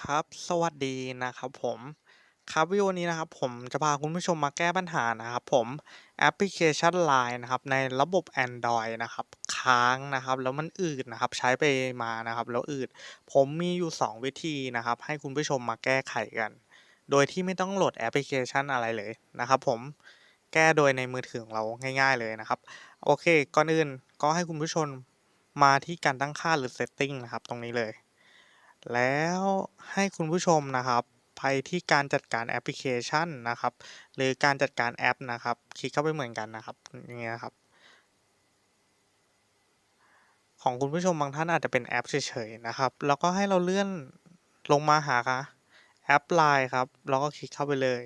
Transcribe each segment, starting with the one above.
ครับ สวัสดีนะครับผมครับวิดีโอนี้นะครับผมจะพาคุณผู้ชมมาแก้ปัญหานะครับผมแอปพลิเคชัน LINE นะครับในระบบ Android นะครับค้างนะครับแล้วมันอืดนะครับใช้ไปมานะครับแล้วอืดผมมีอยู่ 2 วิธีนะครับให้คุณผู้ชมมาแก้ไขกัน โดยที่ไม่ต้องโหลดแอปพลิเคชันอะไรเลยนะครับผมแก้โดยในมือถือของเราง่าย ๆเลยนะครับโอเคก่อนอื่นก็ให้คุณผู้ชมมาที่การตั้งค่าหรือ setting นะครับตรงนี้เลย แล้วให้คุณผู้ชมนะครับ ไปที่การจัดการแอปพลิเคชันนะครับ หรือการจัดการแอปนะครับ คลิกเข้าไปเหมือนกันนะครับอย่างเงี้ยครับ ของคุณผู้ชมบางท่านอาจจะเป็นแอปเฉยๆนะครับ แล้วก็ให้เราเลื่อนลงมาหาแอป Line ครับ แล้วก็คลิกเข้าไปเลย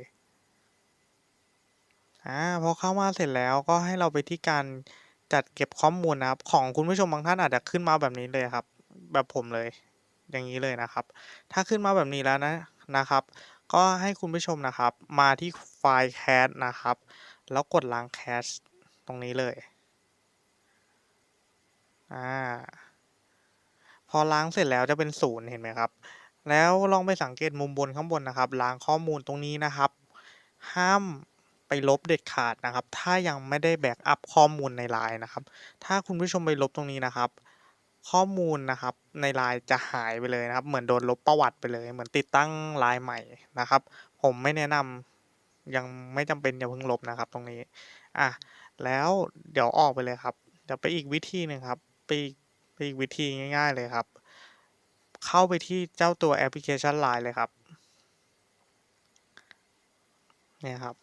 อ่าพอเข้ามาเสร็จแล้วก็ให้เราไปที่การจัดเก็บข้อมูลนะครับ ของคุณผู้ชมบางท่านอาจจะขึ้นมาแบบนี้เลยครับ แบบผมเลย อย่างนี้เลยนะครับ ถ้าขึ้นมาแบบนี้แล้วนะนะครับ ก็ให้คุณผู้ชมนะครับมาที่ไฟล์แคสนะครับ แล้วกดล้างแคสตรงนี้เลยอ่าพอล้างเสร็จแล้วจะเป็นศูนย์เห็นไหมครับ แล้วลองไปสังเกตมุมบนข้างบนนะครับ ล้างข้อมูลตรงนี้นะครับ ห้ามไปลบเด็ดขาดนะครับ ถ้ายังไม่ได้แบกอัพข้อมูลในไลน์นะครับ ถ้าคุณผู้ชมไปลบตรงนี้นะครับ ข้อมูลนะครับในไลน์จะหายไปเลยนะครับ เหมือนโดนลบประวัติไปเลย เหมือนติดตั้งไลน์ใหม่นะครับ ผมไม่แนะนำยังไม่จำเป็นอย่าเพิ่งลบนะครับ ตรงนี้อะแล้วเดี๋ยวออกไปเลยครับเดี๋ยวไปอีกวิธีหนึ่งครับไปไปอีกวิธีง่าย ๆ เลยครับ เข้าไปที่เจ้าตัวแอปพลิเคชัน Line เลยครับเนี่ยครับ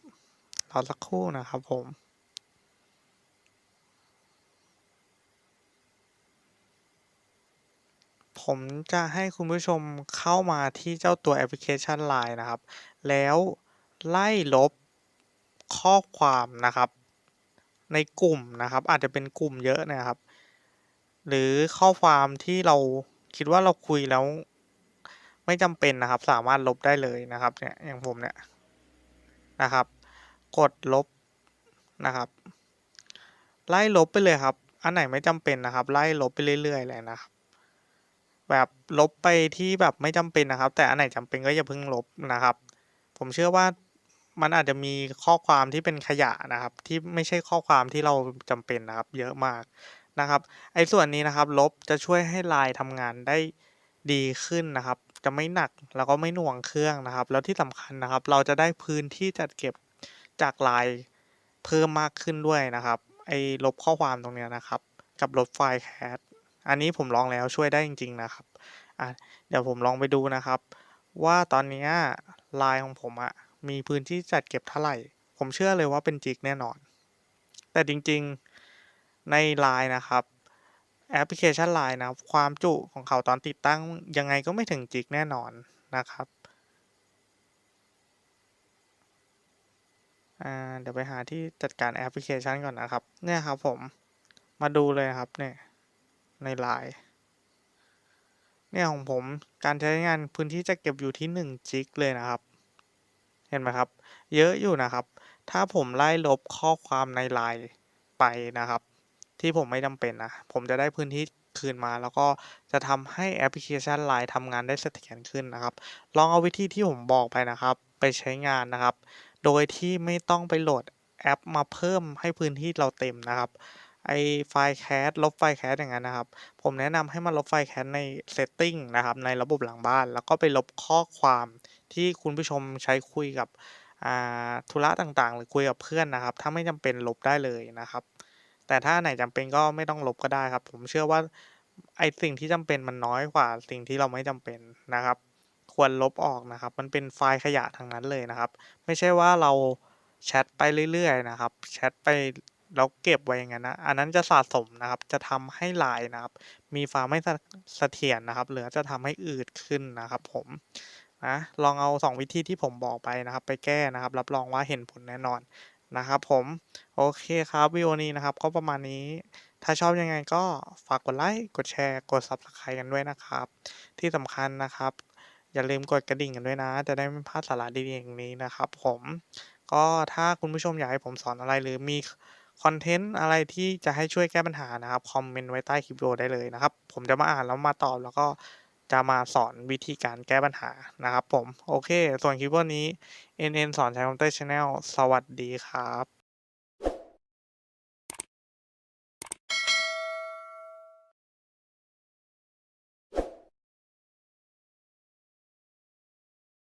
รอสักครู่นะครับผม ผมจะให้คุณผู้ชมเข้ามาที่เจ้าตัวแอปพลิเคชัน Line นะครับ แล้วไล่ลบข้อความนะครับ ในกลุ่มนะครับ อาจจะเป็นกลุ่มเยอะนะครับ หรือข้อความที่เราคิดว่าเราคุยแล้ว ไม่จำเป็นนะครับ สามารถลบได้เลยนะครับเนี่ยอย่างผมเนี่ยนะครับ กดลบนะครับ ไล่ลบไปเลยครับ อันไหนไม่จำเป็นนะครับ ไล่ลบไปเรื่อยๆเลยนะครับ แบบลบไปที่แบบไม่จำเป็นนะครับ แต่อันไหนจำเป็นก็อย่าเพิ่งลบนะครับ ผมเชื่อว่ามันอาจจะมีข้อความที่เป็นขยะนะครับ ที่ไม่ใช่ข้อความที่เราจำเป็นนะครับ เยอะมากนะครับ ไอ้ส่วนนี้นะครับ ลบจะช่วยให้ไลน์ทำงานได้ดีขึ้นนะครับ จะไม่หนักแล้วก็ไม่หน่วงเครื่องนะครับ แล้วที่สำคัญนะครับ เราจะได้พื้นที่จัดเก็บจากไลน์เพิ่มมากขึ้นด้วยนะครับ ไอ้ลบข้อความตรงนี้นะครับ กับลบไฟล์แคส อันนี้ผมลองแล้วช่วยได้จริง ๆ นะครับอะเดี๋ยวผมลองไปดูนะครับ ว่าตอนนี้ไลน์ของผมอะมีพื้นที่จัดเก็บเท่าไหร่ ผมเชื่อเลยว่าเป็นจิกแน่นอน แต่จริงๆในไลน์นะครับแอปพลิเคชัน Line นะครับความจุของเขาตอนติดตั้งยังไงก็ไม่ถึงจิกแน่นอนนะครับเดี๋ยวไปหาที่จัดการแอปพลิเคชันก่อนนะครับ เนี่ยครับผมมาดูเลยครับเนี่ย ในไลน์เนี่ยของผมการใช้งานพื้นที่จะเก็บอยู่ที่1จิกเลยนะครับ เห็นไหมครับ เยอะอยู่นะครับ ถ้าผมไล่ลบข้อความในไลน์ไปนะครับ ที่ผมไม่จำเป็นนะ ผมจะได้พื้นที่คืนมาแล้วก็จะทำให้แอปพลิเคชัน Line ทำงานได้เสถียรขึ้นนะครับ ลองเอาวิธีที่ผมบอกไปนะครับ ไปใช้งานนะครับ โดยที่ไม่ต้องไปโหลดแอปมาเพิ่มให้พื้นที่เราเต็มนะครับ ไอไฟล์แคสลบไฟล์แคสอย่างนั้นนะครับ ผมแนะนำให้มาลบไฟล์แคสใน setting นะครับ ในระบบหลังบ้าน แล้วก็ไปลบข้อความที่คุณผู้ชมใช้คุยกับธุระต่างๆ หรือคุยกับเพื่อนนะครับ ถ้าไม่จำเป็นลบได้เลยนะครับ แต่ถ้าไหนจำเป็นก็ไม่ต้องลบก็ได้ครับ ผมเชื่อว่าไอสิ่งที่จำเป็นมันน้อยกว่าสิ่งที่เราไม่จำเป็นนะครับ ควรลบออกนะครับ มันเป็นไฟล์ขยะทางนั้นเลยนะครับ ไม่ใช่ว่าเราแชทไปเรื่อยๆนะครับ แชทไป แล้วเก็บไว้อย่างนั้นนะอันนั้นจะสะสมนะครับ จะทำให้ลน์นะครับ มีความไม่เสถียรนะครับ หรือจะทำให้อืดขึ้นนะครับ ผมนะลองเอา 2 วิธีที่ผมบอกไปนะครับ ไปแก้นะครับ รับรองว่าเห็นผลแน่นอนนะครับผม โอเคครับวิดีโอนี้นะครับ ก็ประมาณนี้ ถ้าชอบยังไงก็ฝากกดไลค์กดแชร์ กด Subscribe กันด้วยนะครับ ที่สำคัญนะครับ อย่าลืมกดกระดิ่งกันด้วยนะ จะได้ไม่พลาดสาระดีๆอย่างนี้นะครับ ผมก็ถ้าคุณผู้ชมอยากให้ผมสอนอะไรหรือมี คอนเทนต์อะไรที่จะให้ช่วยแก้ปัญหานะครับ คอมเมนต์ไว้ใต้คลิปวิดีโอได้เลยนะครับ ผมจะมาอ่านแล้วมาตอบแล้วก็จะมาสอนวิธีการแก้ปัญหานะครับผม โอเค ส่วนคลิปวันนี้ NN สอนใช้คอมเตอร์ Channel สวัสดีครับ